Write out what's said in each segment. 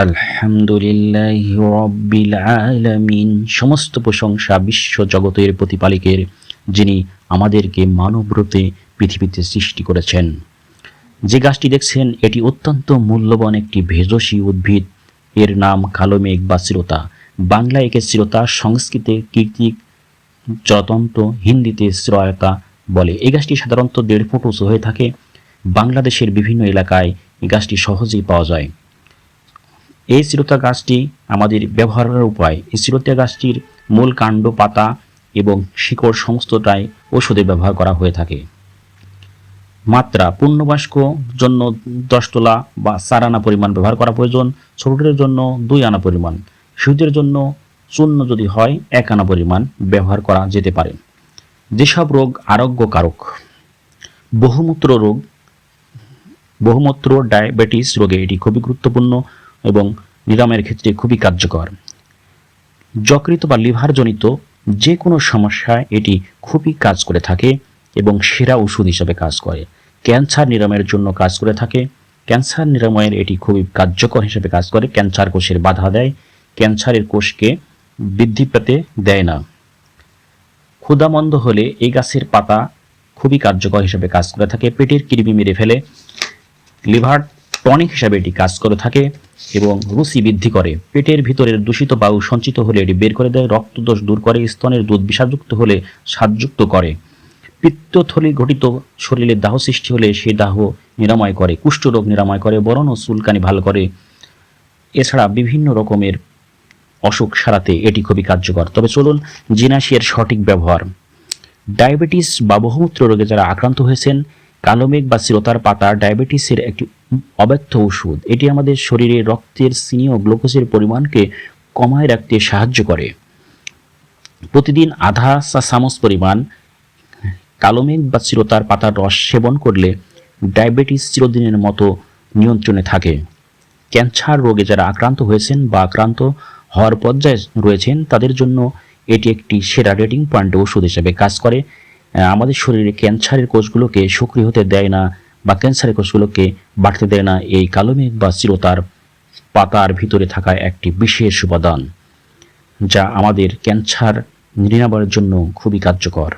আলহামদুলিল্লাহ রব্বিল আলামিন। সমস্ত প্রশংসা বিশ্ব জগতের প্রতিপালিকের, যিনি আমাদেরকে মানবরূপে পৃথিবীতে সৃষ্টি করেছেন। যে গাছটি দেখছেন, এটি অত্যন্ত মূল্যবান একটি ভেষজী উদ্ভিদ। এর নাম কালো মেঘ বা চিরতা। বাংলায় একে চিরতা, সংস্কৃতে কীর্তিক জলতন্ত্র হিন্দিতে শ্রয়তা বলে। এই গাছটি সাধারণত দেড় ফুট উঁচু হয়ে থাকে। বাংলাদেশের বিভিন্ন এলাকায় এই গাছটি সহজেই পাওয়া যায়। এই চিরতা গাছটি আমাদের ব্যবহারের উপায়। এই চিরতা গাছটির মূল কাণ্ড পাতা এবং শিকড় সমস্তটাই ওষুধে ব্যবহার করা হয়ে থাকে। মাত্রা পূর্ণবাস্ক জন্য দশ তোলা বা চার আনা পরিমাণ ব্যবহার করা প্রয়োজন, ছোটদের জন্য দুই আনা পরিমাণ। শিশুদের জন্য চূর্ণ যদি হয়, এক আনা পরিমাণ ব্যবহার করা যেতে পারে। যেসব রোগ আরোগ্যকারক, বহুমূত্র রোগ, বহুমূত্র ডায়াবেটিস রোগে এটি খুবই গুরুত্বপূর্ণ এবং নিরাময়ের ক্ষেত্রে খুবই কার্যকর। যকৃত বা লিভারজনিত যে কোনো সমস্যায় এটি খুবই কাজ করে থাকে এবং সেরা ওষুধ হিসাবে কাজ করে। ক্যান্সার নিরাময়ের জন্য কাজ করে থাকে। ক্যান্সার নিরাময়ের এটি খুবই কার্যকর হিসেবে কাজ করে। ক্যান্সার কোষের বাধা দেয়। ক্যান্সারের কোষকে বৃদ্ধি পেতে দেয় না। ক্ষুদামন্দ হলে এই গাছের পাতা খুবই কার্যকর হিসেবে কাজ করে থাকে। পেটের কৃমি মেরে ফেলে। লিভার টনিক হিসাবে এটি কাজ করে থাকে। এবং রুচি বৃদ্ধি করে। পেটের ভিতরের দূষিত বায়ু সঞ্চিত হলে এটি বের করে দেয়, রক্তদোষ দূর করে, স্তনের দুধ বিষাযুক্ত হলে স্বাদযুক্ত করে। পিত্তথলি ঘটিত শরীরে দাহ সৃষ্টি হলে সেই দাহ নিরাময় করে, কুষ্ঠরোগ নিরাময় করে, বরণ ও চুলকানি ভালো করে। এছাড়া বিভিন্ন রকমের অসুখ সারাতে এটি খুবই কার্যকর। তবে চলুন জিনাসিয়ার সঠিক ব্যবহার। ডায়াবেটিস বা বহুমূত্র রোগে যারা আক্রান্ত হয়েছেন কালো মেঘ বা চিরতার পাতা ডায়াবেটিসের একটি অব্যর্থ ওষুধ। এটি আমাদের শরীরে রক্তের চিনি ও গ্লুকোজের পরিমাণকে কমায় রাখতে সাহায্য করে। প্রতিদিন আধা চামচ পরিমাণ কালোমেঘ বা চিরতার পাতার রস সেবন করলে ডায়াবেটিস চিরদিনের মতো নিয়ন্ত্রণে থাকে। ক্যান্সার রোগে যারা আক্রান্ত হয়েছেন বা আক্রান্ত হওয়ার পর্যায়ে রয়েছেন, তাদের জন্য এটি একটি সেরা রেটিং পয়েন্ট ওষুধ হিসেবে কাজ করে। আমাদের শরীরে ক্যান্সারের কোষগুলোকে সক্রিয় হতে দেয় না বা ক্যান্সারের কোষগুলোকে বাড়তে দেয় না। এই কালো মেঘ বা চিরতার পাতার ভিতরে থাকা একটি বিশেষ উপাদান, যা আমাদের ক্যান্সার নিরাময়ের জন্য খুবই কার্যকর।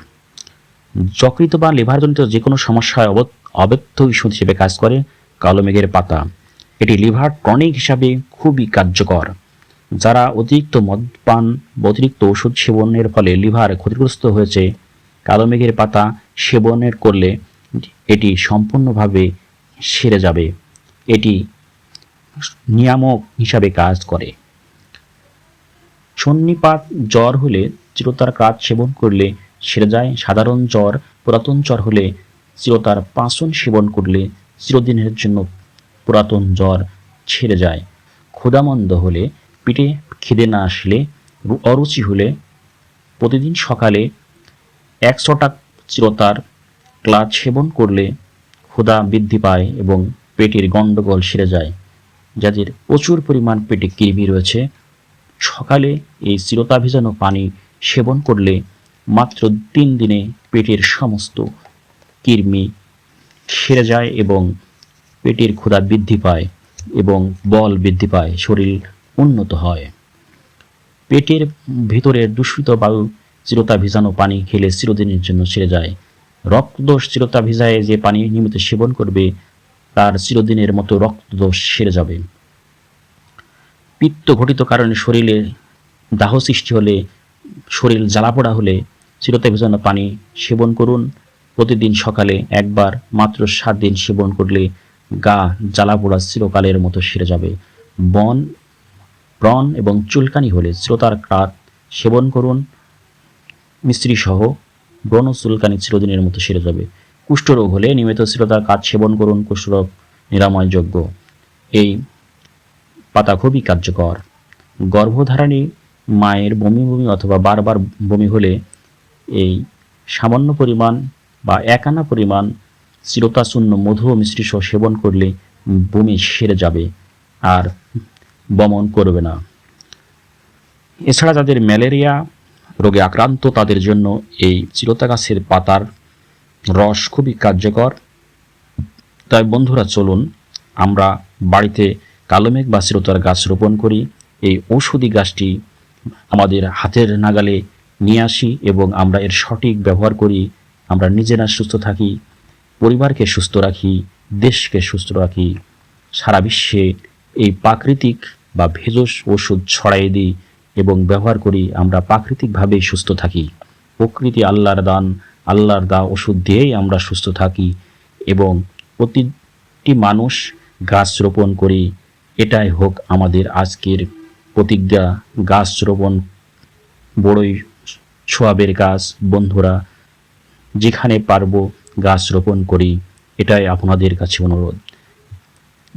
যকৃত বা লিভারজনিত যে কোনো সমস্যায় অব- অব্যর্থ ইস্যু হিসেবে কাজ করে কালো মেঘের পাতা। এটি লিভার টনিক হিসাবে খুবই কার্যকর। যারা অতিরিক্ত মদপান বা অতিরিক্ত ওষুধ সেবনের ফলে লিভার ক্ষতিগ্রস্ত হয়েছে কালো মেঘের পাতা সেবনের করলে এটি সম্পূর্ণভাবে সেরে যাবে। এটি নিয়ামক হিসাবে কাজ করে। সন্নিপাত জ্বর হলে চিরতার কাজ সেবন করলে সেরে যায়। সাধারণ জ্বর, পুরাতন জ্বর হলে চিরতার পাঁচন সেবন করলে চিরদিনের জন্য পুরাতন জ্বর ছেড়ে যায়। ক্ষুদামন্দ হলে পিঠে খিদে না আসলে অরুচি হলে প্রতিদিন সকালে একশোটা চিরতার ক্লাচ সেবন করলে ক্ষুধা বৃদ্ধি পায় এবং পেটের গণ্ডগোল সেরে যায়। যাদের প্রচুর পরিমাণ পেটে কৃমি রয়েছে, সকালে এই চিরতা ভেজানো পানি সেবন করলে মাত্র তিন দিনে পেটের সমস্ত কৃমি সেরে যায় এবং পেটের ক্ষুধা বৃদ্ধি পায় এবং বল বৃদ্ধি পায়, শরীর উন্নত হয়। পেটের ভিতরের দূষিত বায়ু চিরতা ভিজানো পানি খেলে চিরদিনের জন্য সেরে যায়। রক্তদোষ চিরতা ভিজায় যে পানি নিয়মিত সেবন করবে, তার চিরদিনের মতো রক্তদোষ সেরে যাবে। পিত্ত ঘটিত কারণে শরীরে দাহ সৃষ্টি হলে, শরীর জ্বালাপোড়া হলে চিরতা ভেজানো পানি সেবন করুন। প্রতিদিন সকালে একবার মাত্র সাত দিন সেবন করলে গা জ্বালাপোড়া চিরকালের মতো সেরে যাবে। বন ব্রণ এবং চুলকানি হলে শ্রোতার কাঠ সেবন করুন। মিস্ত্রি সহ ব্রণ চুলকানি চিরদিনের মতো সেরে যাবে। কুষ্ঠরোগ হলে নিয়মিত শ্রোতার কাজ সেবন করুন কুষ্ঠরোগ নিরাময়যোগ্য। এই পাতা খুবই কার্যকর। গর্ভধারণী মায়ের বমি বমি অথবা বারবার বমি হলে এই সামান্য পরিমাণ বা একানা পরিমাণ চিরতাশূন্য মধু ও মিষ্টি সহ সেবন করলে বমি সেরে যাবে আর বমন করবে না। এছাড়া যাদের ম্যালেরিয়া রোগে আক্রান্ত তাদের জন্য এই চিরতা গাছের পাতার রস খুবই কার্যকর। তাই বন্ধুরা, চলুন আমরা বাড়িতে কালোমেঘ বা চিরতার গাছ রোপণ করি। এই ঔষধি গাছটি আমাদের হাতের নাগালে নিয়ে আসি এবং আমরা এর সঠিক ব্যবহার করি। আমরা নিজেরা সুস্থ থাকি, পরিবারকে সুস্থ রাখি, দেশকে সুস্থ রাখি। সারা বিশ্বে এই প্রাকৃতিক বা ভেষজ ওষুধ ছড়াই দিই। এবং ব্যবহার করি আমরা প্রাকৃতিকভাবেই সুস্থ থাকি। প্রকৃতি আল্লাহর দান, আল্লাহর দা ওষুধ দিয়েই আমরা সুস্থ থাকি এবং প্রতিটি মানুষ গাছ রোপণ করি। এটাই হোক আমাদের আজকের প্রতিজ্ঞা। গাছ রোপণ বড়ই সোয়াবের গাছ। বন্ধুরা, যেখানে পারব গাছ রোপণ করি। এটাই আপনাদের কাছে অনুরোধ।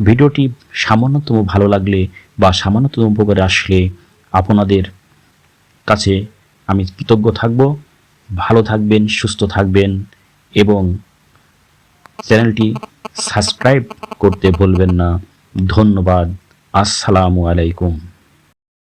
ভিডিওটি সামান্যতম ভালো লাগলে বা সামান্যতম উপকারে আসলে আপনাদের কাছে আমি কৃতজ্ঞ থাকব। ভালো থাকবেন, সুস্থ থাকবেন এবং চ্যানেলটি সাবস্ক্রাইব করতে ভুলবেন না। ধন্যবাদ। আসসালামু আলাইকুম।